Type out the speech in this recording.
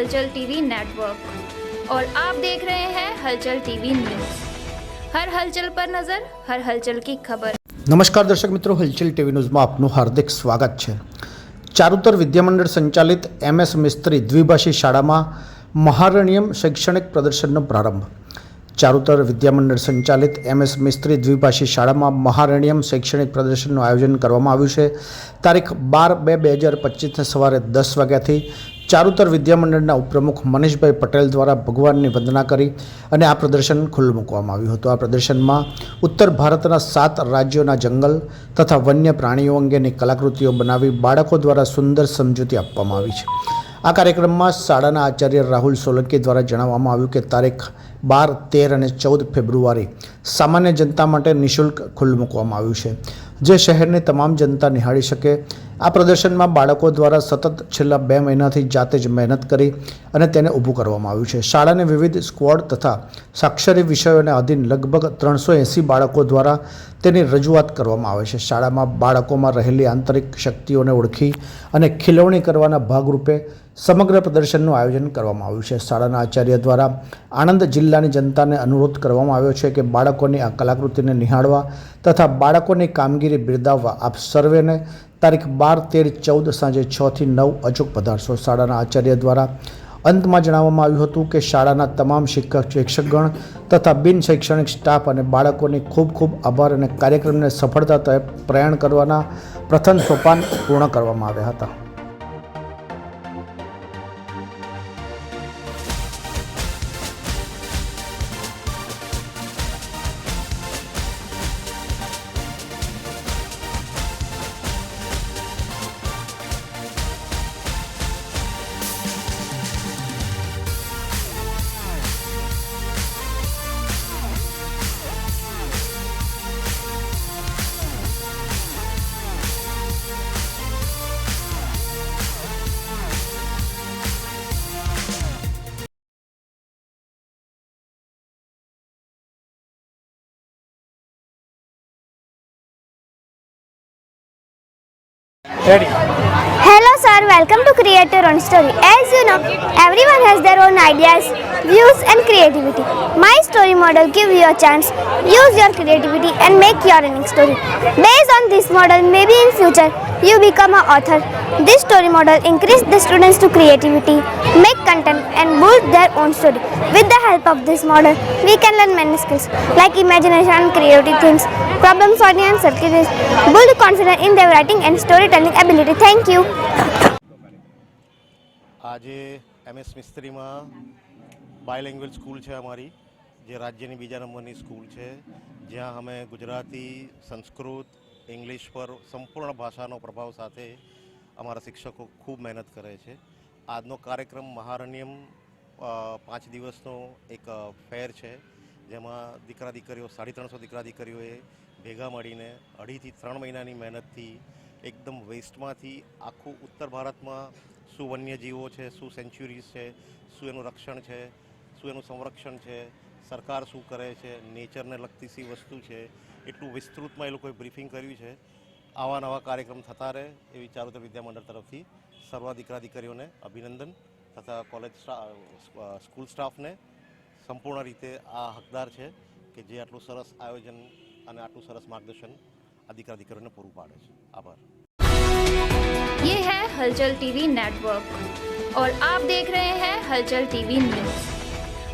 हलचल TV network और आप देख रहे हैं हलचल टीवी न्यूज हर हलचल पर नजर हर हलचल की खबर નમસ્કાર દર્શક મિત્રો હલચલ ટીવી ન્યૂઝમાં આપનું હાર્દિક સ્વાગત છે ચારુતર વિદ્યામંડળ સંચાલિત એમએસ મિસ્ત્રી દ્વિભાષી શાળામાં મહારણ્યમ શૈક્ષણિક પ્રદર્શનનો પ્રારંભ ચારુતર વિદ્યામંડળ સંચાલિત એમએસ મિસ્ત્રી દ્વિભાષી શાળામાં મહારણ્યમ શૈક્ષણિક પ્રદર્શનનું આયોજન કરવામાં આવ્યું છે તારીખ બાર બે બે હજાર પચીસને સવારે દસ વાગ્યાથી ચારુતર વિદ્યામંડળના ઉપપ્રમુખ મનીષભાઈ પટેલ દ્વારા ભગવાનની વંદના કરી અને આ પ્રદર્શન ખુલ્લું મૂકવામાં આવ્યું હતું. આ પ્રદર્શનમાં ઉત્તર ભારતના સાત રાજ્યોના જંગલ તથા વન્ય પ્રાણીઓ અંગેની કલાકૃતિઓ બનાવી બાળકો દ્વારા સુંદર સમજૂતી આપવામાં આવી છે. આ કાર્યક્રમમાં શાળાના આચાર્ય રાહુલ સોલંકી દ્વારા જણાવવામાં આવ્યું કે તારીખ બાર, તેર અને ચૌદ ફેબ્રુઆરી સામાન્ય જનતા માટે નિઃશુલ્ક ખુલ્લું મૂકવામાં આવ્યું છે. જે શહેરની તમામ જનતા નિહાળી શકે. આ પ્રદર્શનમાં બાળકો દ્વારા સતત છેલ્લા બે મહિનાથી જાતે જ મહેનત કરી અને તેને ઊભું કરવામાં આવ્યું છે. શાળાને વિવિધ સ્ક્વોડ તથા સાક્ષરી વિષયોને આધીન લગભગ ત્રણસો એંસી બાળકો દ્વારા તેની રજૂઆત કરવામાં આવે છે. શાળામાં બાળકોમાં રહેલી આંતરિક શક્તિઓને ઓળખી અને ખીલવણી કરવાના ભાગરૂપે સમગ્ર પ્રદર્શનનું આયોજન કરવામાં આવ્યું છે. શાળાના આચાર્ય દ્વારા આણંદ જિલ્લાની જનતાને અનુરોધ કરવામાં આવ્યો છે કે બાળકોની આ કલાકૃતિને નિહાળવા તથા બાળકોની કામગીરી બિરદાવવા આપ સર્વેને તારીખ બાર, તેર, ચૌદ સાંજે છ થી નવ અચૂક પધારશો. શાળાના આચાર્ય દ્વારા અંતમાં જણાવવામાં આવ્યું હતું કે શાળાના તમામ શિક્ષક, શિક્ષકગણ તથા બિન શૈક્ષણિક સ્ટાફ અને બાળકોની ખૂબ ખૂબ આભાર અને કાર્યક્રમને સફળતા પ્રયાણ કરવાના પ્રથમ સોપાન પૂર્ણ કરવામાં આવ્યા હતા. Hello sir, welcome to Create Your Own Story. As you know, everyone has their own ideas, views and creativity. My story model give you a chance. Use your creativity and make your own story. Based on this model, maybe in future you become an author. This story model increase the students to creativity, make content and build their own story. With the help of this model, we can learn many skills like imagination, creativity themes, problem solving and circuits. Build confidence in their writing and storytelling ability. Thank you. આજે MS મિસ્ત્રીમાં bilingual school છે અમારી જે રાજ્યની બીજા નંબરની school છે જ્યાં અમે ગુજરાતી સંસ્કૃત ઇંગ્લિશ પર સંપૂર્ણ ભાષાનો પ્રભાવ સાથે અમારા શિક્ષકો ખૂબ મહેનત કરે છે. આજનો કાર્યક્રમ મહારણ્યમ પાંચ દિવસનો એક ફેર છે, જેમાં દીકરા દીકરીઓ, સાડી ત્રણસો દીકરા દીકરીઓએ ભેગા મળીને અઢીથી ત્રણ મહિનાની મહેનતથી એકદમ વેસ્ટમાંથી આખું ઉત્તર ભારતમાં શું વન્યજીવો છે, શું સેન્ચ્યુરીઝ છે, શું એનું રક્ષણ છે, શું એનું સંરક્ષણ છે સરકાર શું કરે છે નેચરને લગતી સી વસ્તુ છે એટલું વિસ્તૃતમાં એ લોકોએ બ્રીફિંગ કર્યું છે આવા નવા કાર્યક્રમ થતા રહે એવી ચારુતર વિદ્યામંડળ તરફથી સર્વ દીકરા દીકરીઓને અભિનંદન તથા કોલેજ સ્કૂલ સ્ટાફને સંપૂર્ણ રીતે આ હકદાર છે કે જે આટલું સરસ આયોજન અને આટલું સરસ માર્ગદર્શન આ દીકરા દીકરીઓને પૂરું પાડે છે આભાર ये है हलचल टीवी नेटवर्क और आप देख रहे हैं हलचल टीवी न्यूज